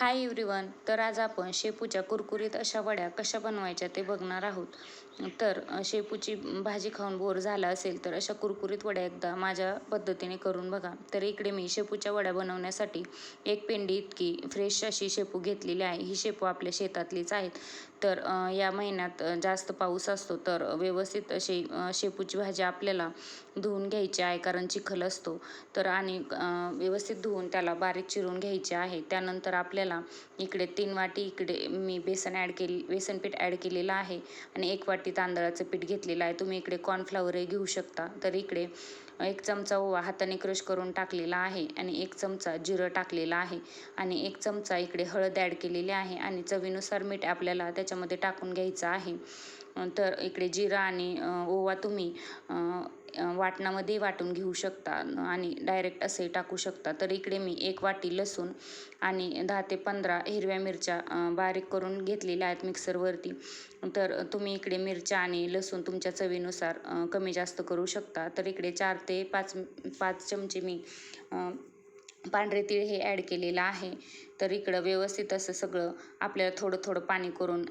Hi everyone तर आज आपण शेपूच्या कुरकुरीत अशा वड्या कशा बनवायच्या ते बघणार आहोत. तर शेपूची भाजी खाऊन बोर झाला असेल तर अशा कुरकुरीत वड्या एकदा माझ्या पद्धतीने करून बघा. तर इकडे मी शेपूच्या वड्या बनवण्यासाठी एक पेंडी इतकी फ्रेश अशी शेपू घेतलेली आहे. ही शेपू आपल्या शेतातलीच आहेत. तर या महिन्यात जास्त पाऊस असतो तर व्यवस्थित अशी शेपूची भाजी आपल्याला धुवून घ्यायची आहे कारण चिखल असतो. तर आणि व्यवस्थित धुवून त्याला बारीक चिरून घ्यायची आहे. त्यानंतर आपल्याला इकडे तीन वाटी इकडे मी बेसन ॲड केली बेसन पीठ ॲड केलेलं आहे आणि एक वाटी तांदळाचं पीठ घेतलेलं आहे. तुम्ही इकडे कॉर्नफ्लावरही घेऊ शकता. तर इकडे एक चमचा ओवा हाताने क्रश करून टाकलेला आहे आणि एक चमचा जिरं टाकलेला आहे आणि एक चमचा इकडे हळद ॲड केलेली आहे आणि चवीनुसार मीठ आपल्याला त्याच्यामध्ये टाकून घ्यायचं आहे. तर इकडे जिरा आणि ओवा तुम्ही वाटणामध्ये वाटून घेऊ शकता आणि डायरेक्ट असे टाकू शकता. तर इकडे मी एक वाटी लसूण आणि दहा ते पंधरा हिरव्या मिरच्या बारीक करून घेतलेल्या आहेत मिक्सरवरती. तर तुम्ही इकडे मिरच्या आणि लसूण तुमच्या चवीनुसार कमी जास्त करू शकता. तर इकडे चार ते पाच पाच चमचे मी पांढरे तीळ हे ॲड केलेलं आहे. तर इकडं व्यवस्थित असं सगळं आपल्याला थोडं थोडं पाणी करून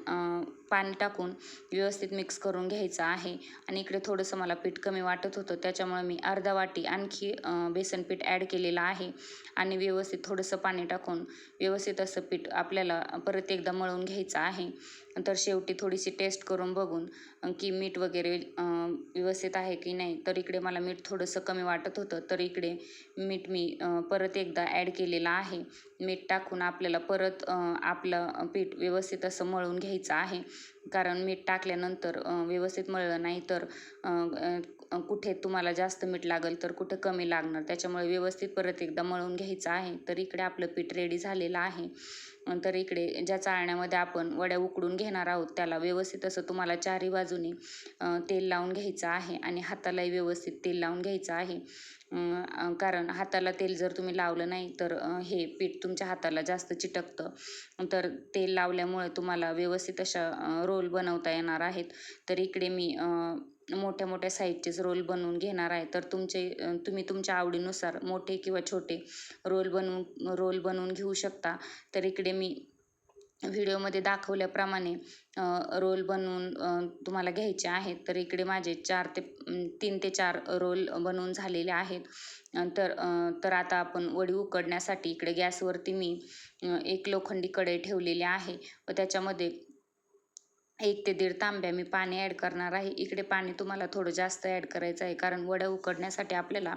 पाणी टाकून व्यवस्थित मिक्स करून घ्यायचं आहे. आणि इकडे थोडंसं मला पीठ कमी वाटत होतं त्याच्यामुळे मी अर्धा वाटी आणखी बेसन पीठ ॲड केलेलं आहे. आणि व्यवस्थित थोडंसं पाणी टाकून व्यवस्थित असं पीठ आपल्याला परत एकदा मळून घ्यायचं आहे. तर शेवटी थोडीशी टेस्ट करून बघून की मीठ वगैरे व्यवस्थित आहे की नाही. तर इकडे मला मीठ थोडंसं कमी वाटत होतं तर इकडे मीठ मी परत एकदा ॲड केलेलं आहे. मीठ टाकून आपल्याला परत आपलं पीठ व्यवस्थित असं मळून घ्यायचं आहे. कारण मीठ टाकल्यानंतर व्यवस्थित मळलं नाही तर कुठे तुम्हाला जास्त मीठ लागेल तर कुठे कमी लागणार? त्याच्यामुळे व्यवस्थित परत एकदा मळून घ्यायचं आहे. तर इकडे आपलं पीठ रेडी झालेलं आहे. तर इकडे ज्या चाळण्यामध्ये आपण वड्या उकडून घेणार आहोत त्याला व्यवस्थित असं तुम्हाला चारही बाजूनी तेल लावून घ्यायचं आहे आणि हातालाही व्यवस्थित तेल लावून घ्यायचं आहे. कारण हाताला तेल जर तुम्ही लावलं नाही तर हे पीठ तुमच्या हाताला जास्त चिटकतं. तर तेल लावल्यामुळे तुम्हाला व्यवस्थित अशा रोल बनवता येणार आहेत. तर इकडे मी मोठ्या मोठ्या साईजचेच रोल बनवून घेणार आहे. तर तुमचे तुम्ही तुमच्या आवडीनुसार मोठे किंवा छोटे रोल बनवून रोल बनवून घेऊ शकता. तर इकडे मी व्हिडिओमध्ये दाखवल्याप्रमाणे रोल बनवून तुम्हाला घ्यायचे आहेत. तर इकडे माझे चार ते तीन ते चार रोल बनवून झालेले आहेत. तर तर आता आपण वडी उकडण्यासाठी इकडे गॅसवरती मी एक लोखंडी कढई ठेवलेली आहे व त्याच्यामध्ये एक ते दीड तांब्या मी पाणी ॲड करणार आहे. इकडे पाणी तुम्हाला थोडं जास्त ॲड करायचं आहे कारण वड्या उकडण्यासाठी आपल्याला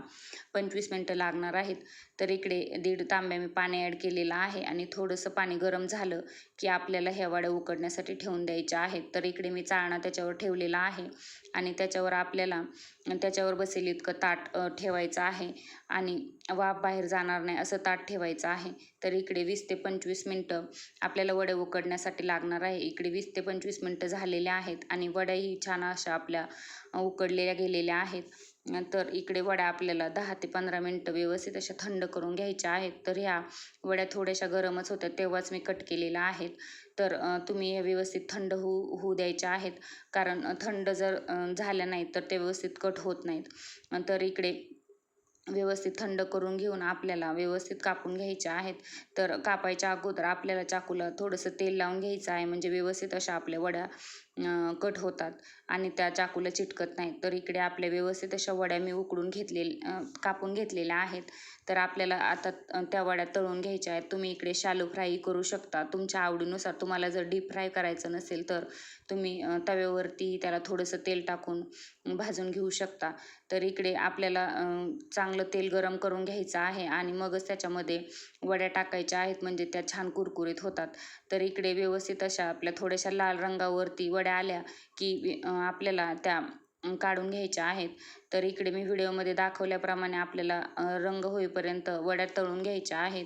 पंचवीस मिनटं लागणार आहेत. तर इकडे दीड तांब्या मी पाणी ॲड केलेलं आहे आणि थोडंसं पाणी गरम झालं की आपल्याला ह्या वड्या उकडण्यासाठी ठेवून द्यायच्या आहेत. तर इकडे मी चाळणा त्याच्यावर ठेवलेला आहे आणि त्याच्यावर आपल्याला त्याच्यावर बसेल इतकं ताट ठेवायचं आहे. आणि वाफ बाहेर जाणार नाही असं ताट ठेवायचं आहे. तर इकडे वीस ते पंचवीस मिनटं आपल्याला वड्या उकडण्यासाठी लागणार आहे. इकडे वीस ते पंचवीस मिनटं झालेले आहेत आणि वड्याही छान अशा आपल्या उकडलेल्या गेलेल्या आहेत. तर इकडे वड्या आपल्याला दहा ते पंधरा मिनटं व्यवस्थित अशा थंड करून घ्यायच्या आहेत. तर ह्या वड्या थोड्याशा गरमच होत्या तेव्हाच मी कट केलेल्या आहेत. तर तुम्ही हे व्यवस्थित थंड होऊ होऊ द्यायच्या आहेत. कारण थंड जर झाल्या नाहीत तर ते व्यवस्थित कट होत नाहीत. तर इकडे व्यवस्थित थंड करून घेऊन आपल्याला व्यवस्थित कापून घ्यायच्या आहेत. तर कापायच्या अगोदर आपल्याला चाकूला थोडंसं तेल लावून घ्यायचं आहे. म्हणजे व्यवस्थित अशा आपल्या वड्या कट होतात आणि त्या चाकूला चिटकत नाहीत. तर इकडे आपल्या व्यवस्थित अशा वड्या मी उकडून घेतले कापून घेतलेल्या आहेत. तर आपल्याला आता त्या वड्या तळून घ्यायच्या आहेत. तुम्ही इकडे शालो फ्राई करू शकता. तुमच्या आवडीनुसार तुम्हाला जर डीप फ्राय करायचं नसेल तर तुम्ही तव्यावरती त्याला थोडंसं तेल टाकून भाजून घेऊ शकता. तर इकडे आपल्याला चांगलं तेल गरम करून घ्यायचं आहे आणि मगच त्याच्यामध्ये वड्या टाकायच्या आहेत. म्हणजे त्या छान कुरकुरीत होतात. तर इकडे व्यवस्थित अशा आपल्या थोड्याशा लाल रंगावरती वड्या आल्या की आपल्याला त्या काढून घ्यायच्या आहेत. तर इकडे मी व्हिडिओमध्ये दाखवल्याप्रमाणे आपल्याला रंग होईपर्यंत वड्या तळून घ्यायच्या आहेत.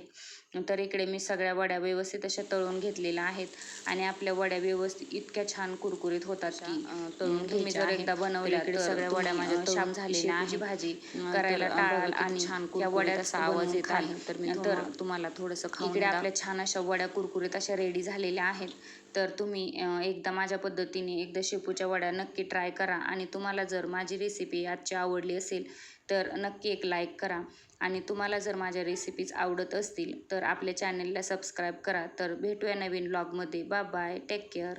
तर इकडे मी सगळ्या वड्या व्यवस्थित अशा तळून घेतलेल्या आहेत आणि आपल्या वड्या व्यवस्थित इतक्या छान कुरकुरीत होतात की तळून तुम्ही जर एकदा बनवल्या तर सगळ्या वड्या माझ्या तळून झालेल्या आहेत भाजी करायला टाळाल आणि छान त्या वड्याचा आवाज येत आहे. तर मी तर तुम्हाला थोडंसं इकडे आपल्या छान अशा वड्या कुरकुरीत अशा रेडी झालेल्या आहेत. तर तुम्ही एकदा माझ्या पद्धतीने एकदा शेपूच्या वड्या नक्की ट्राय करा आणि तुम्हाला जर माझी रेसिपी आजची आवडली असेल तर नक्की एक लाईक करा. आणि तुम्हाला जर माझ्या रेसिपीज आवडत असतील तर आपल्या चॅनलला सबस्क्राईब करा. तर भेटूया नवीन ब्लॉगमध्ये बा बाय टेक केअर